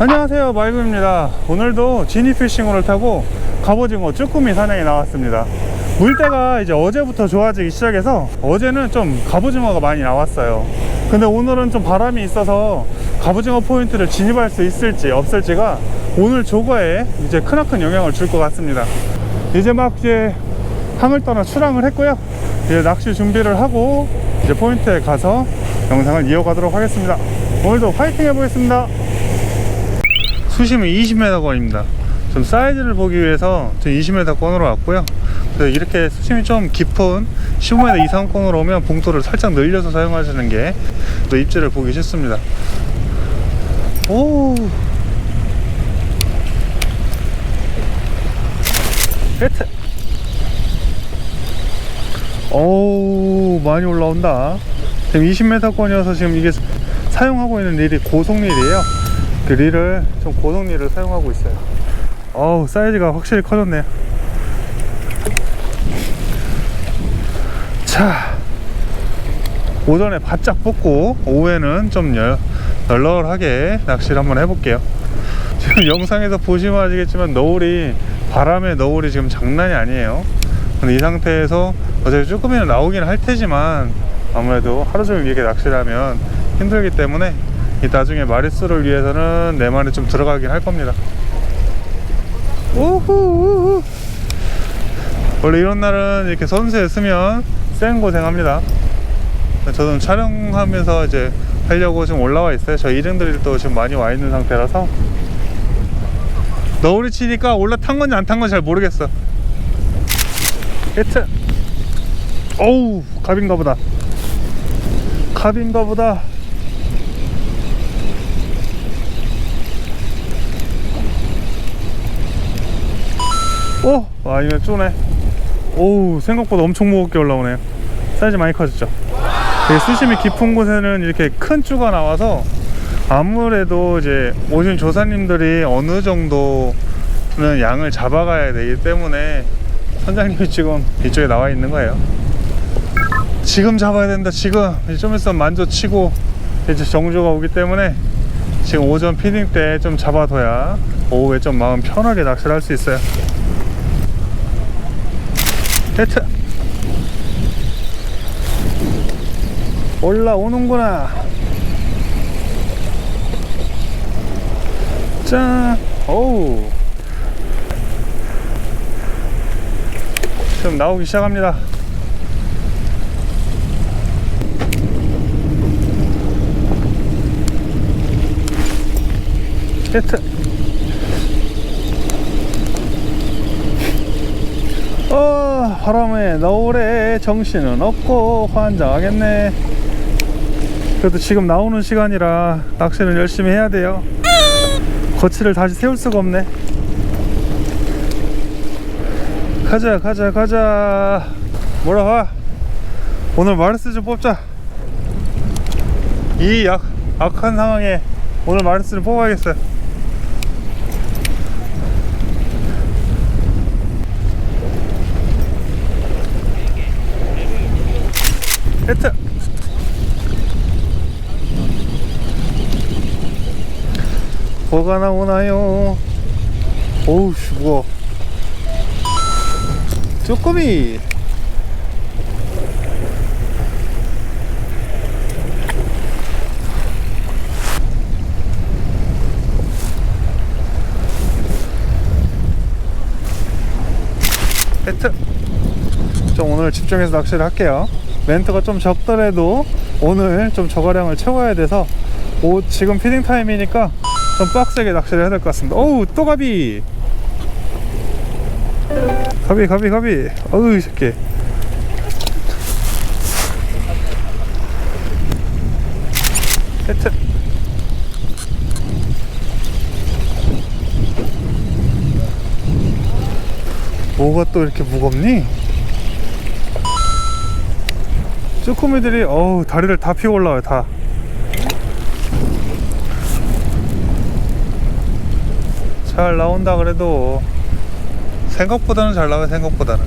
안녕하세요 마이브입니다. 오늘도 지니피싱호를 타고 갑오징어 쭈꾸미 사냥에 나왔습니다. 물때가 이제 어제부터 좋아지기 시작해서 어제는 좀 갑오징어가 많이 나왔어요. 근데 오늘은 좀 바람이 있어서 갑오징어 포인트를 진입할 수 있을지 없을지가 오늘 조거에 이제 크나큰 영향을 줄 것 같습니다. 이제 막 이제 항을 떠나 출항을 했고요. 이제 낚시 준비를 하고 이제 포인트에 가서 영상을 이어가도록 하겠습니다. 오늘도 화이팅 해보겠습니다 수심은 20m 권입니다. 좀 사이즈를 보기 위해서 좀 20m 권으로 왔고요. 그래서 이렇게 수심이 좀 깊은 15m 이상 권으로 오면 봉돌을 살짝 늘려서 사용하시는 게 또 입질을 보기 쉽습니다. 오. 히트. 오, 많이 올라온다. 지금 20m 권이어서 지금 이게 사용하고 있는 릴이 고속릴이에요. 그 릴을 좀 고속릴을 사용하고 있어요. 어우 사이즈가 확실히 커졌네요. 자 오전에 바짝 뽑고 오후에는 좀 열, 널널하게 낚시를 한번 해볼게요. 지금 영상에서 보시면 아시겠지만 너울이 바람에 너울이 지금 장난이 아니에요. 근데 이 상태에서 어차피 조금이는 나오긴 할 테지만 아무래도 하루 종일 이렇게 낚시를 하면 힘들기 때문에 이 나중에 마리수를 위해서는 내 말이 좀 들어가긴 할 겁니다. 우후. 원래 이런 날은 이렇게 선수에 쓰면 쌩 고생합니다. 저는 촬영하면서 이제 하려고 지금 올라와 있어요. 저 일행들도 지금 많이 와 있는 상태라서 너울이 치니까 올라탄 건지 안 탄 건지 잘 모르겠어. 히트. 어우, 갑인가 보다. 갑인가 보다. 오! 아, 이거 쪼네. 오우, 생각보다 엄청 무겁게 올라오네요. 사이즈 많이 커졌죠? 되게 수심이 깊은 곳에는 이렇게 큰 쭈가 나와서 아무래도 이제 오신 조사님들이 어느 정도는 양을 잡아가야 되기 때문에 선장님이 지금 이쪽에 나와 있는 거예요. 지금 잡아야 된다, 지금. 좀 있으면 만조 치고 이제 정조가 오기 때문에 지금 오전 피딩 때 좀 잡아둬야 오후에 좀 마음 편하게 낚시를 할 수 있어요. 히트 올라오는구나. 짠 어우. 지금 나오기 시작합니다. 히트 어, 바람에 너울에 정신은 없고 환장하겠네. 그래도 지금 나오는 시간이라 낚시는 열심히 해야 돼요. 거치를 다시 세울 수가 없네. 가자, 가자, 가자. 뭐라 와. 오늘 마르스 좀 뽑자. 이 약, 악한 상황에 오늘 마르스를 뽑아야겠어요. 히트. 뭐가 나오나요? 씨 무거워. 쪼꼬미. 히트. 좀 오늘 집중해서 낚시를 할게요 멘트가 좀 적더라도 오늘 좀 저가량을 채워야 돼서 오, 지금 피딩 타임이니까 좀 빡세게 낚시를 해야 될 것 같습니다. 어우 또 가비! 가비 가비 가비. 어우 이 새끼. 히트 뭐가 또 이렇게 무겁니? 쭈꾸미들이 어우 다리를 다 피고 올라와요 다. 잘 나온다 그래도. 생각보다는 잘 나와요 생각보다는.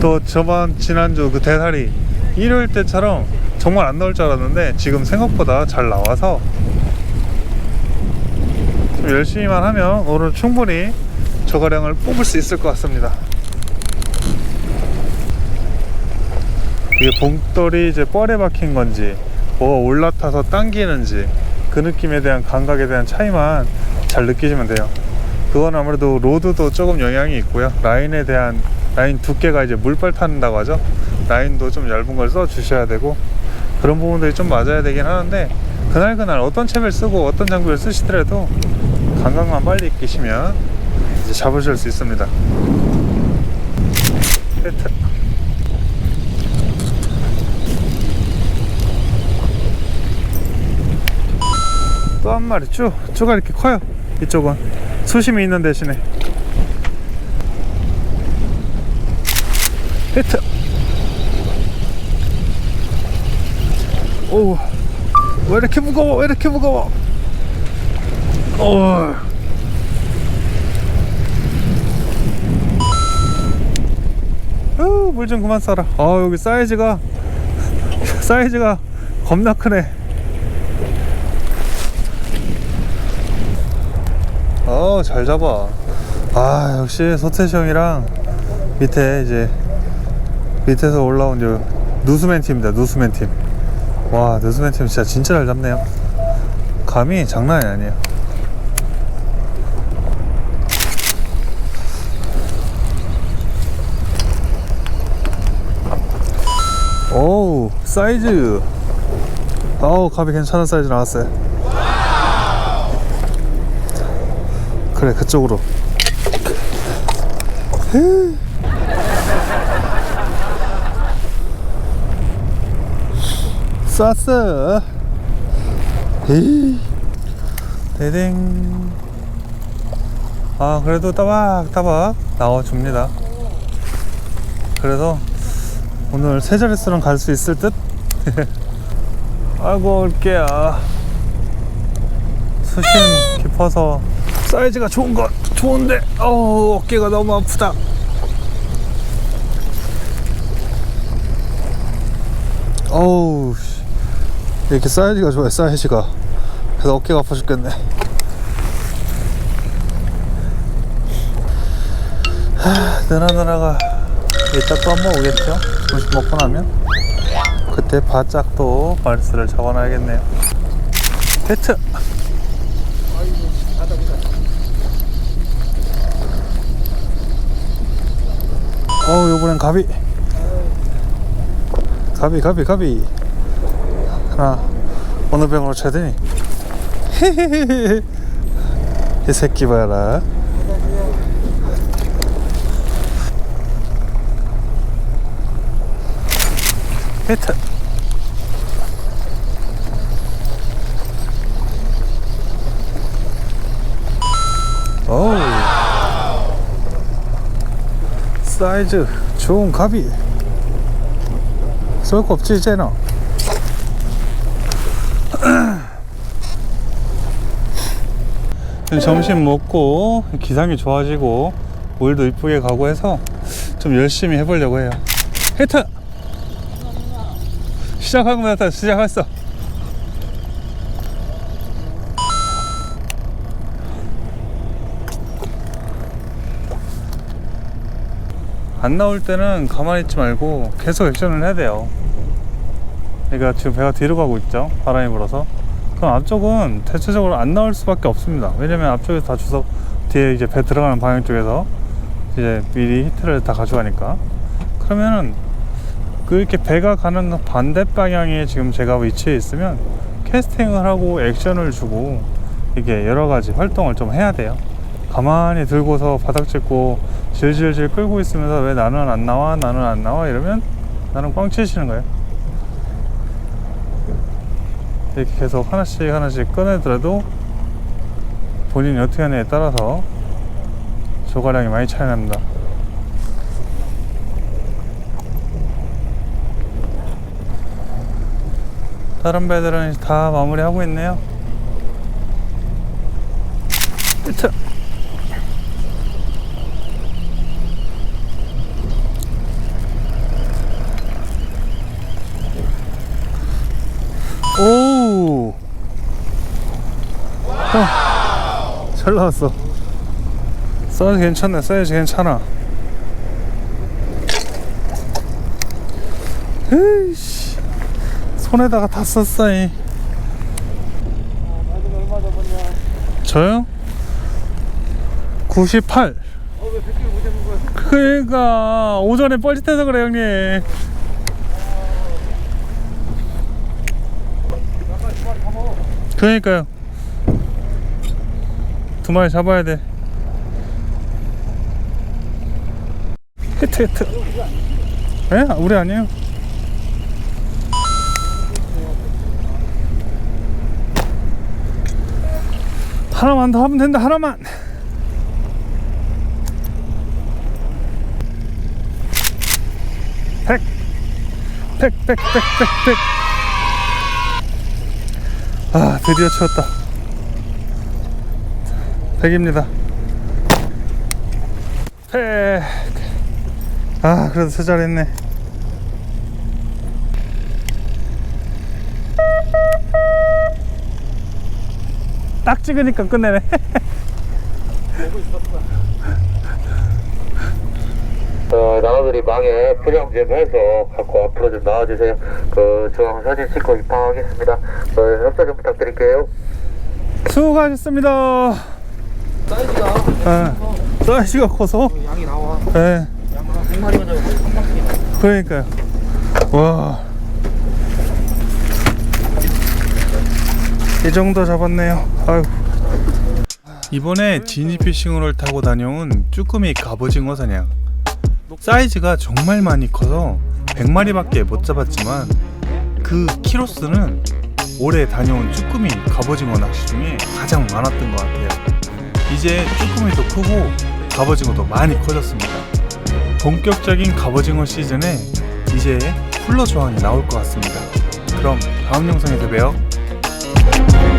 또 저번 지난주 그 대사리 일요일 때처럼 정말 안 나올 줄 알았는데 지금 생각보다 잘 나와서 열심히만 하면 오늘 충분히 저가량을 뽑을 수 있을 것 같습니다. 이게 봉돌이 이제 뻘에 박힌 건지 뭐가 올라타서 당기는지 그 느낌에 대한 감각에 대한 차이만 잘 느끼시면 돼요. 그건 아무래도 로드도 조금 영향이 있고요. 라인에 대한 라인 두께가 이제 물빨 타는다고 하죠. 라인도 좀 얇은 걸 써 주셔야 되고 그런 부분들이 좀 맞아야 되긴 하는데 그날 그날 어떤 챕을 쓰고 어떤 장비를 쓰시더라도 감각만 빨리 익히시면 이제 잡으실 수 있습니다. 세트. 또 한 마리 쭉 쭈가 이렇게 커요. 이쪽은. 수심이 있는 대신에. 히트. 오우. 왜 이렇게 무거워? 왜 이렇게 무거워? 오 물좀 그만 써라. 아 여기 사이즈가 사이즈가 겁나 크네 어, 잘 잡아. 아, 역시 서태시 형이랑 밑에 이제 밑에서 올라온 요 누수맨 팀입니다. 누수맨 팀. 와, 누수맨 팀 진짜 진짜 잘 잡네요. 감이 장난이 아니에요. 오우, 사이즈. 아우, 감이 괜찮은 사이즈 나왔어요. 그래 그쪽으로. 쐈어. 에이. 대댕. 아 그래도 따박따박 나와줍니다. 그래서 오늘 세 자릿수는 갈수 있을 듯? 아이고 올게요. 수심 깊어서 사이즈가 좋은 것 좋은데 어우 어깨가 너무 아프다. 어우 씨. 이렇게 사이즈가 좋아요 사이즈가. 그래서 어깨가 아파 죽겠네. 하, 느나 누나가 이따 또 한 번 오겠죠? 점심 먹고 나면? 그때 바짝 또 말수를 적어놔야겠네요. 히트 어 요번엔 가비 가비 가비 가비 하나 어느 병으로 쳐야 되니 이 새끼 봐라 히트 어우 사이즈 좋은 갑이. 쏠 거 없지 이제는. 점심 먹고 기상이 좋아지고 물도 이쁘게 가고 해서 좀 열심히 해보려고 해요. 히트! 시작하고 나서 시작했어 안 나올 때는 가만히 있지 말고 계속 액션을 해야 돼요. 그러니까 지금 배가 뒤로 가고 있죠. 바람이 불어서. 그럼 앞쪽은 대체적으로 안 나올 수밖에 없습니다. 왜냐면 앞쪽에서 다 주석 뒤에 이제 배 들어가는 방향 쪽에서 이제 미리 히트를 다 가져가니까. 그러면은 그 이렇게 배가 가는 반대 방향에 지금 제가 위치해 있으면 캐스팅을 하고 액션을 주고 이게 여러 가지 활동을 좀 해야 돼요. 가만히 들고서 바닥 짚고 질질질 끌고 있으면서 왜 나는 안 나와? 나는 안 나와? 이러면 나는 꽝 치시는 거예요. 이렇게 계속 하나씩 하나씩 꺼내더라도 본인이 어떻게 하느냐에 따라서 조가량이 많이 차이 납니다. 다른 배들은 다 마무리하고 있네요. 끝 오. 어. 잘 나왔어 사이즈 괜찮네 사이즈 괜찮아 에이씨 손에다가 다 썼어 이? 저요? 98 어왜 100kg 못 잡은 거야? 그러니까 오전에 뻘짓해서 그래 형님 약간 두 마리 잡아. 그러니까요 두 마리 잡아야 돼 히트 히트 에? 우리 아니에요 하나만 더 하면 된다 하나만 백! 백, 백, 백, 백, 백. 아, 드디어 채웠다. 100입니다. 100. 아, 그래도 세 자리 했네. 딱 찍으니까 끝내네. 어, 나눠들이 망에 포장 좀 해서 갖고 앞으로 좀 나와주세요. 그 중앙 사진 찍고 입항하겠습니다. 어, 협조 좀 부탁드릴게요. 수고하셨습니다. 사이즈가 예. 사이즈가 커서. 양이 나와. 예. 양은 100마리만 잡으면 한 바퀴 나. 그러니까요. 와. 이 정도 잡았네요. 아유. 이번에 지니피싱을 타고 다녀온 쭈꾸미 갑오징어 사냥. 사이즈가 정말 많이 커서 100마리밖에 못 잡았지만 그 키로수는 올해 다녀온 쭈꾸미 갑오징어 낚시 중에 가장 많았던 것 같아요. 이제 쭈꾸미도 크고 갑오징어도 많이 커졌습니다. 본격적인 갑오징어 시즌에 이제 쿨러 조항이 나올 것 같습니다. 그럼 다음 영상에서 봬요.